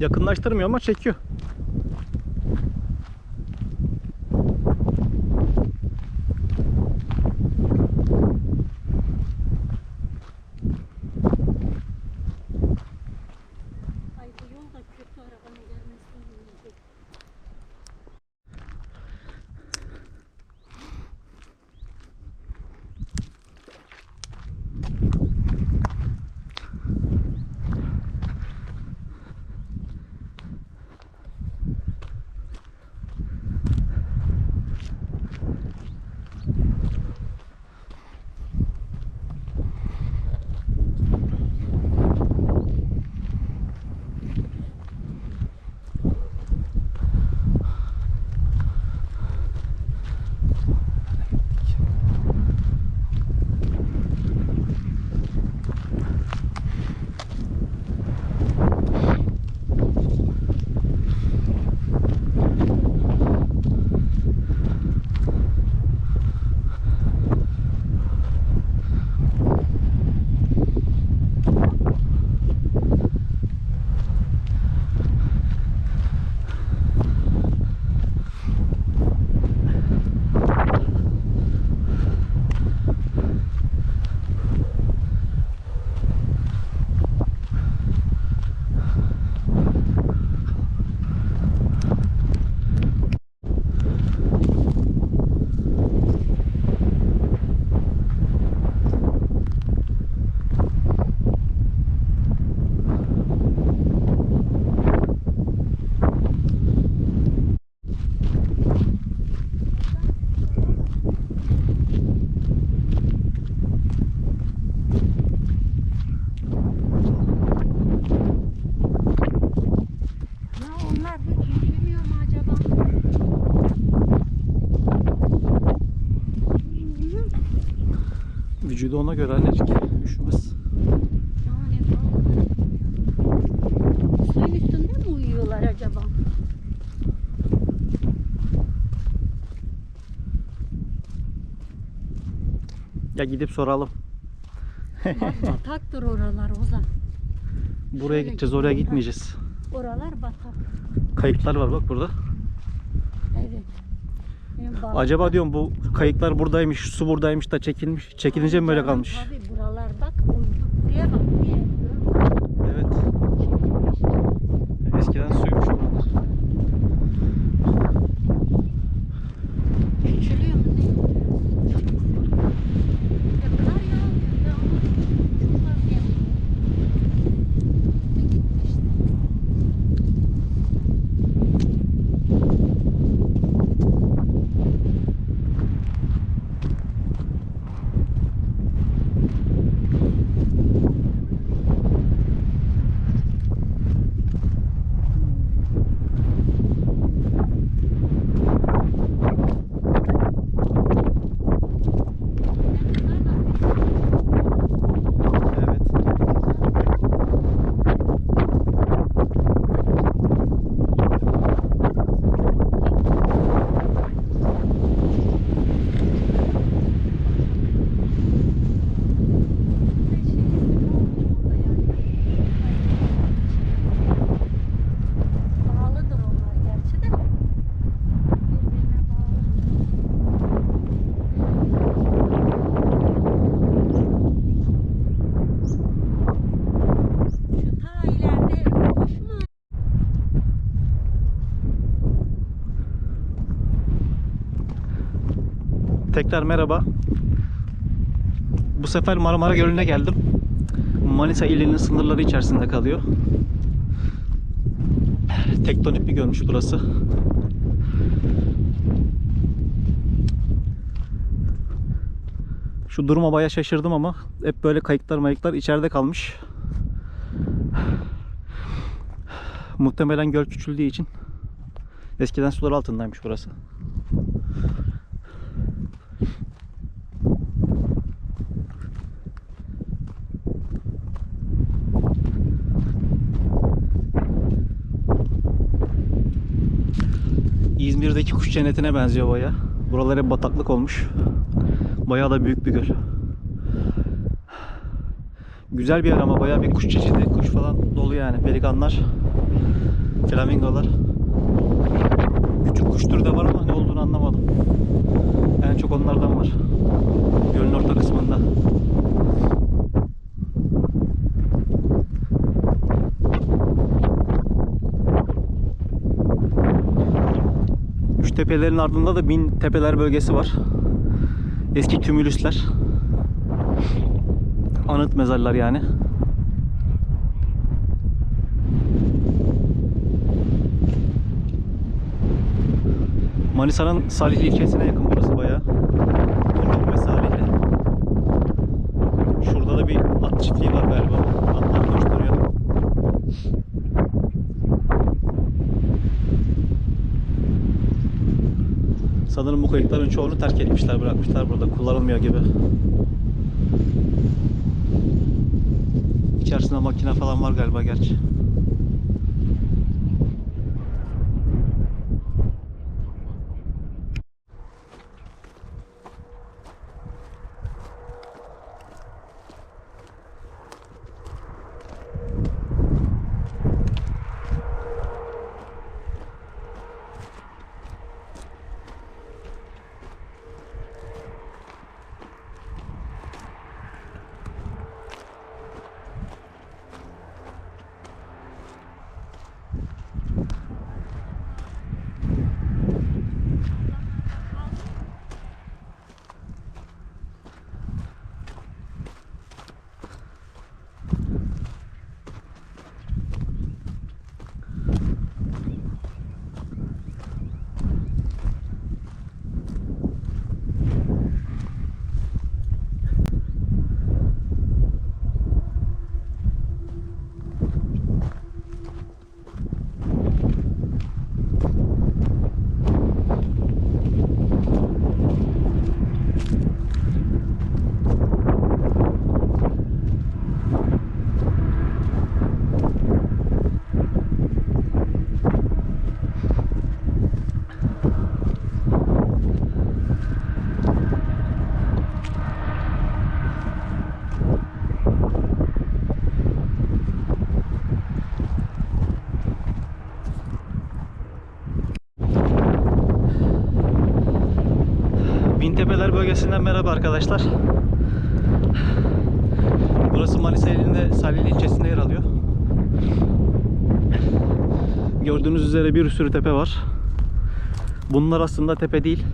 Yakınlaştırmıyor ama çekiyor. Vücudu ona göre annecik. Üşümez. Suyun üstünde mi uyuyorlar acaba? Ya gidip soralım. Bataktır oralar Ozan. Buraya Şöyle gideceğiz, oraya gitmeyeceğiz. Oralar batak. Kayıklar var bak burada. Acaba diyorum bu kayıklar buradaymış, su buradaymış da çekilmiş. Çekilince mi böyle kalmış? Tabii buralar bak uyduk. Buraya bak. Buraya. Evet. Çekilmiş. Eskiden suymuş buralar. Küçülüyor mu ne? Ya kar yağmıyor ya. Çok az yağıyor. Ne gitti işte. Evet. Bağlıdır onlar gerçi de. Birbirine bağlı. Şu ta ileride kuş mu? Tekrar merhaba. Bu sefer Marmara Gölü'ne geldim. Manisa ilinin sınırları içerisinde kalıyor. Tektonik bir gölmüş burası. Şu duruma baya şaşırdım ama hep böyle kayıklar mayıklar içeride kalmış. Muhtemelen göl küçüldüğü için eskiden sular altındaymış burası. İzmir'deki kuş cennetine benziyor baya. Buralar hep bataklık olmuş. Bayağı da büyük bir göl. Güzel bir yer ama bayağı bir kuş çeşidi, kuş falan dolu yani. Pelikanlar. Flamingolar. Küçük kuş türü de var ama ne olduğunu anlamadım. En çok onlardan var. Gölün orta kısmında. Tepelerin ardında da Bin Tepeler bölgesi var. Eski kümülüsler. Anıt mezarlar yani. Manisa'nın Salihli ilçesine yakın burası bayağı. Turgut ve Salihli. Şurada da bir at çiftliği var galiba. Atlar koşturuyor. Sanırım bu kayıkların çoğunu terk etmişler, bırakmışlar burada. Kullanılmıyor gibi. İçerisinde makine falan var galiba gerçi. Bintepeler bölgesinden merhaba arkadaşlar. Burası Manisa ilinde Salihli ilçesinde yer alıyor. Gördüğünüz üzere bir sürü tepe var. Bunlar aslında tepe değil.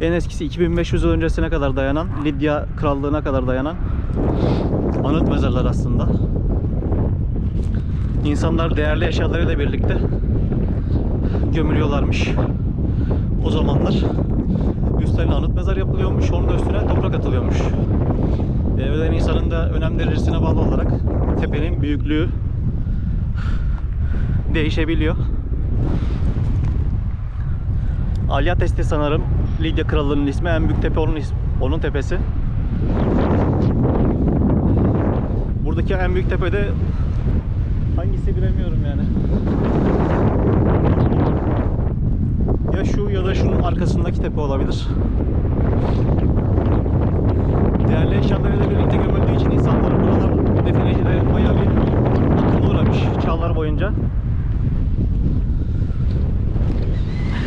En eskisi 2500 yıl öncesine kadar dayanan, Lidya krallığına kadar dayanan anıt mezarlar aslında. İnsanlar değerli eşyalarıyla birlikte gömülüyorlarmış o zamanlar. Üstlerine anıt mezar yapılıyormuş, onun üstüne toprak atılıyormuş. E, ölen insanın da önem derecesine bağlı olarak tepenin büyüklüğü değişebiliyor. Alyates'te sanırım Lidya Krallığı'nın ismi, en büyük tepe onun ismi, onun tepesi. Buradaki en büyük tepede hangisi bilemiyorum yani. Ya şu ya da şunun arkasındaki tepe olabilir. Değerli eşyalarıyla birlikte gömüldüğü için insanların buralar definecilerin bayağı bir akıma uğramış çağlar boyunca.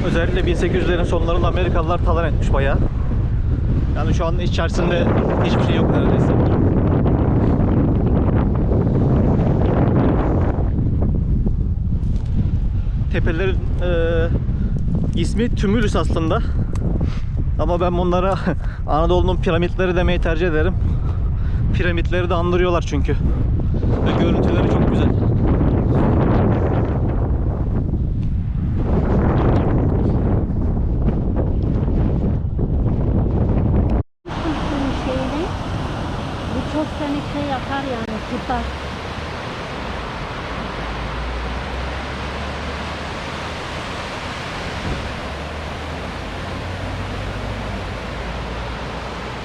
Özellikle 1800'lerin sonlarında Amerikalılar talan etmiş bayağı. Yani şu an içerisinde hiçbir şey yok neredeyse. Tepelerin eee İsmi Tümülüs aslında. Ama ben bunlara Anadolu'nun piramitleri demeyi tercih ederim. Piramitleri de andırıyorlar çünkü. Ve görüntüleri çok güzel. Kültürün şeyini bu çok seni şey yapar yani tutar.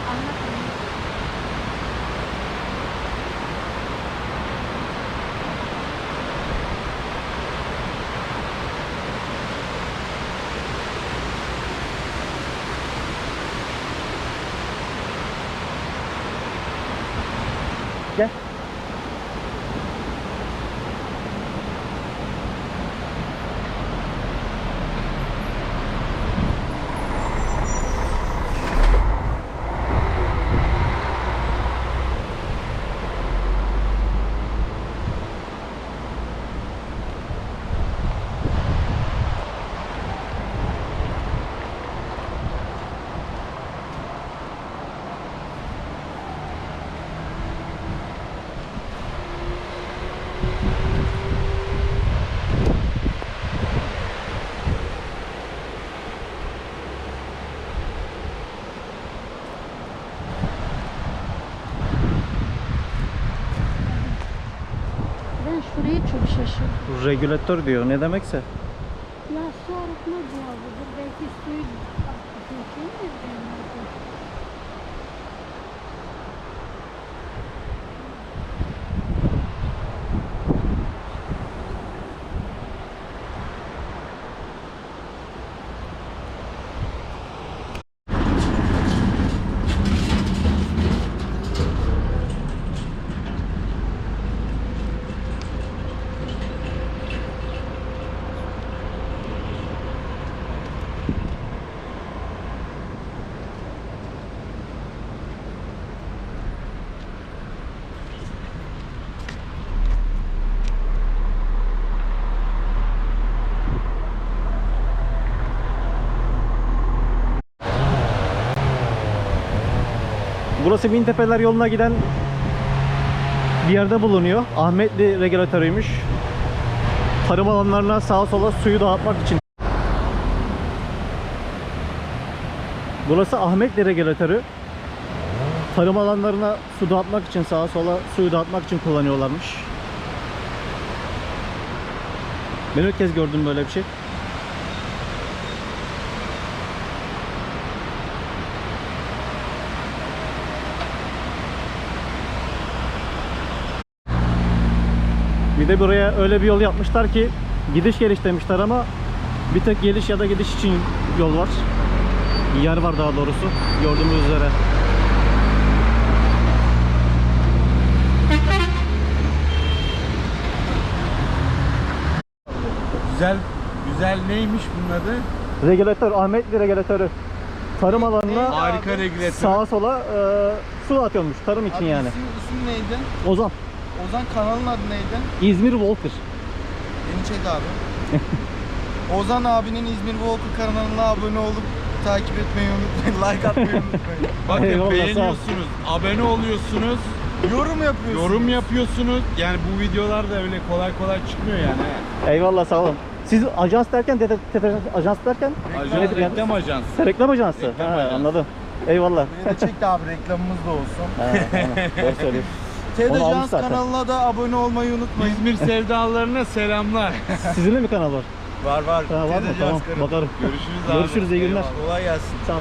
Anlatın. Şu Regülatör diyor. Ne demekse. ya su arıtma cihazıdır. Belki suyu şey mi Burası Bintepeler yoluna giden bir yerde bulunuyor. Ahmetli regülatörüymüş. Tarım alanlarına sağa sola suyu dağıtmak için. Burası Ahmetli regülatörü. Tarım alanlarına su dağıtmak için sağa sola suyu dağıtmak için kullanıyorlarmış. Ben ilk kez gördüm böyle bir şey. Bir de buraya öyle bir yol yapmışlar ki gidiş geliş demişler ama bir tek geliş ya da gidiş için yol var. Yer var daha doğrusu gördüğümüz üzere. Güzel güzel neymiş bunun adı? Regülatör, Ahmetli regülatörü. Tarım alanına Harika regülatör. sağa sola e, su atıyormuş tarım için Abi yani. Isim, isim neydi? Ozan, Ozan kanalın adı neydi? İzmir Walker. Beni çek abi. Ozan abinin İzmir Walker kanalına abone olup takip etmeyi unutmayın. Like atmayı unutmayın. Bakın Eyvallah, sağ ol. beğeniyorsunuz, abone oluyorsunuz, Yorum yapıyorsunuz. yorum yapıyorsunuz. Yani bu videolar da öyle kolay kolay çıkmıyor yani. Eyvallah sağ olun. Siz ajans derken, dete- dete- ajans derken Ajans, nedir yani? reklam ajansı. Reklam ajansı. Reklam ha, ajansı. Anladım. Eyvallah. Beni de çek de abi reklamımız da olsun. Ha, tamam. Doğru söylüyorsun. Onu almış Ajans zaten. kanalına da abone olmayı unutmayın. İzmir sevdalarına selamlar. Sizin de mi kanal var? Var var. Ha, var mı? TED Tamam. Kanalı. Bakarım. Görüşürüz abi. Görüşürüz. iyi günler. Kolay gelsin. Sağ ol.